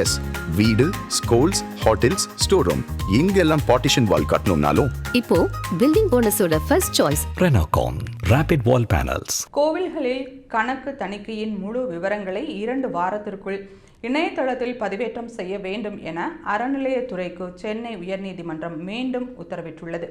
S வீடு schools hotels store room இங்கெல்லாம் partition wall கட்டணும்னாலும். இப்போ building போனஸோட first choice Renocon Rapid Wall Panels. கோவில்களில் கணக்கு தணிக்கையின் முழு விவரங்களை இரண்டு வாரத்திற்குள் இணையதளத்தில் பதிவேற்றம் செய்ய வேண்டும் என அறநிலையத்துறைக்கு சென்னை உயர்நீதிமன்றம் மீண்டும் உத்தரவிட்டுள்ளது.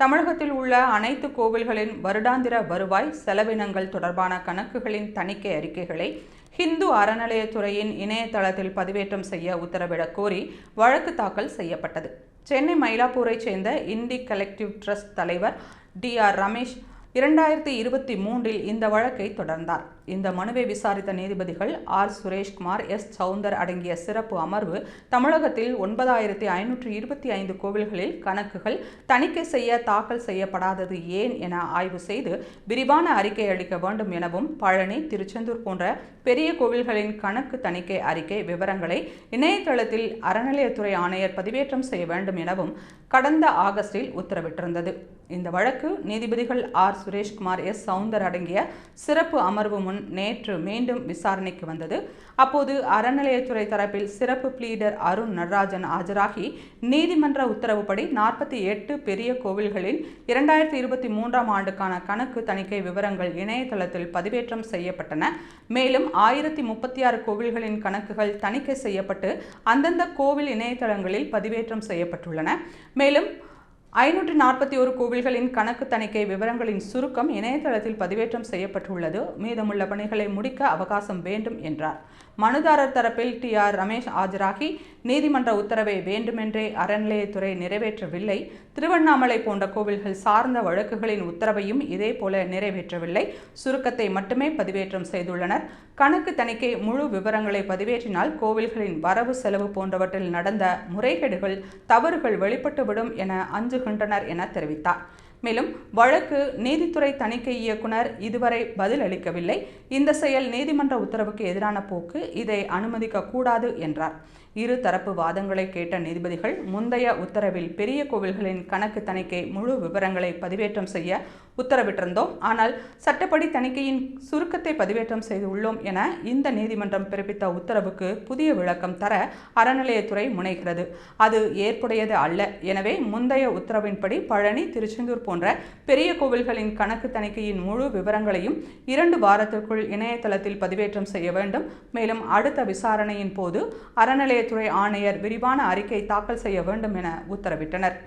தமிழகத்தில் உள்ள அனைத்து கோவில்களின் வருடாந்திர வருவாய் செலவினங்கள் தொடர்பான கணக்குகளின் தணிக்கை அறிக்கைகளை ஹிந்து அறநிலையத்துறையின் இணையதளத்தில் பதிவேற்றம் செய்ய உத்தரவிடக் கோரி வழக்கு தாக்கல் செய்யப்பட்டது. சென்னை மயிலாப்பூரைச் சேர்ந்த இண்டி கலெக்டிவ் ட்ரஸ்ட் தலைவர் டி ஆர் ரமேஷ் இரண்டாயிரத்தி இருபத்தி மூன்றில் இந்த வழக்கை தொடர்ந்தார். இந்த மனுவை விசாரித்த நீதிபதிகள் ஆர். சுரேஷ்குமார் எஸ். சவுந்தர் அடங்கிய சிறப்பு அமர்வு தமிழகத்தில் ஒன்பதாயிரத்தி ஐநூற்றி இருபத்தி ஐந்து கோவில்களில் கணக்குகள் தணிக்கை செய்ய தாக்கல் செய்யப்படாதது ஏன் என ஆய்வு செய்து விரிவான அறிக்கை அளிக்க வேண்டும் எனவும் பழனி திருச்செந்தூர் போன்ற பெரிய கோவில்களின் கணக்கு தணிக்கை அறிக்கை விவரங்களை இணையதளத்தில் அறநிலையத்துறை ஆணையர் பதிவேற்றம் செய்ய வேண்டும் எனவும் கடந்த ஆகஸ்டில் உத்தரவிட்டிருந்தது. இந்த வழக்கு நீதிபதிகள் ஆர். சுரேஷ்குமார் எஸ். சவுந்தர் அடங்கிய சிறப்பு அமர்வு முன் நேற்று மீண்டும் விசாரணைக்கு வந்தது. அப்போது அறநிலையத்துறை தரப்பில் சிறப்பு பிளீடர் அருண் நடராஜன் ஆஜராகி நீதிமன்ற உத்தரவுப்படி நாற்பத்தி எட்டு பெரிய கோவில்களின் இரண்டாயிரத்தி இருபத்தி மூன்றாம் ஆண்டுக்கான கணக்கு தணிக்கை விவரங்கள் இணையதளத்தில் பதிவேற்றம் செய்யப்பட்டன. மேலும் ஆயிரத்தி முப்பத்தி ஆறு கோவில்களின் கணக்குகள் தணிக்கை செய்யப்பட்டு அந்தந்த கோவில் இணையதளங்களில் பதிவேற்றம் செய்யப்பட்டுள்ளன. மேலும் ஐநூற்றி நாற்பத்தி ஒரு கோவில்களின் கணக்கு தணிக்கை விவரங்களின் சுருக்கம் இணையதளத்தில் பதிவேற்றம் செய்யப்பட்டுள்ளது. மீதமுள்ள பணிகளை முடிக்க அவகாசம் வேண்டும் என்றார். மனுதாரர் தரப்பில் டி ஆர் ரமேஷ் ஆஜராகி நீதிமன்ற உத்தரவை வேண்டுமென்றே அறநிலையத்துறை நிறைவேற்றவில்லை. திருவண்ணாமலை போன்ற கோவில்கள் சார்ந்த வழக்குகளின் உத்தரவையும் இதேபோல நிறைவேற்றவில்லை. சுருக்கத்தை மட்டுமே பதிவேற்றம் செய்துள்ளனர். கணக்கு தணிக்கை முழு விவரங்களை பதிவேற்றினால் கோவில்களின் வரவு செலவு போன்றவற்றில் நடந்த முறைகேடுகள் தவறுகள் வெளிப்பட்டுவிடும் என அஞ்சு அஞ்சுகின்றனர் என தெரிவித்தார். மேலும் வழக்கு நீதித்துறை தணிக்கை இயக்குனர் இதுவரை பதில் அளிக்கவில்லை. இந்த செயல் நீதிமன்ற உத்தரவுக்கு எதிரான போக்கு இதை அனுமதிக்க கூடாது என்றார். இரு தரப்பு வாதங்களை கேட்ட நீதிபதிகள் முந்தைய உத்தரவில் பெரிய கோவில்களின் கணக்கு தணிக்கை முழு விவரங்களை பதிவேற்றம் செய்ய உத்தரவிட்டிருந்தோம். ஆனால் சட்டப்படி தணிக்கையின் சுருக்கத்தை பதிவேற்றம் செய்துள்ளோம் என இந்த நீதிமன்றம் பிறப்பித்த உத்தரவுக்கு புதிய விளக்கம் தர அறநிலையத்துறை முனைகிறது. அது ஏற்புடையது அல்ல. எனவே முந்தைய உத்தரவின்படி பழனி திருச்செந்தூர் போன்ற பெரிய கோவில்களின் கணக்கு தணிக்கையின் முழு விவரங்களையும் இரண்டு வாரத்திற்குள் இணையதளத்தில் பதிவேற்றம் செய்ய வேண்டும். மேலும் அடுத்த விசாரணையின் போது அறநிலையத்துறை ஆணையர் விரிவான அறிக்கை தாக்கல் செய்ய வேண்டும் என உத்தரவிட்டனர்.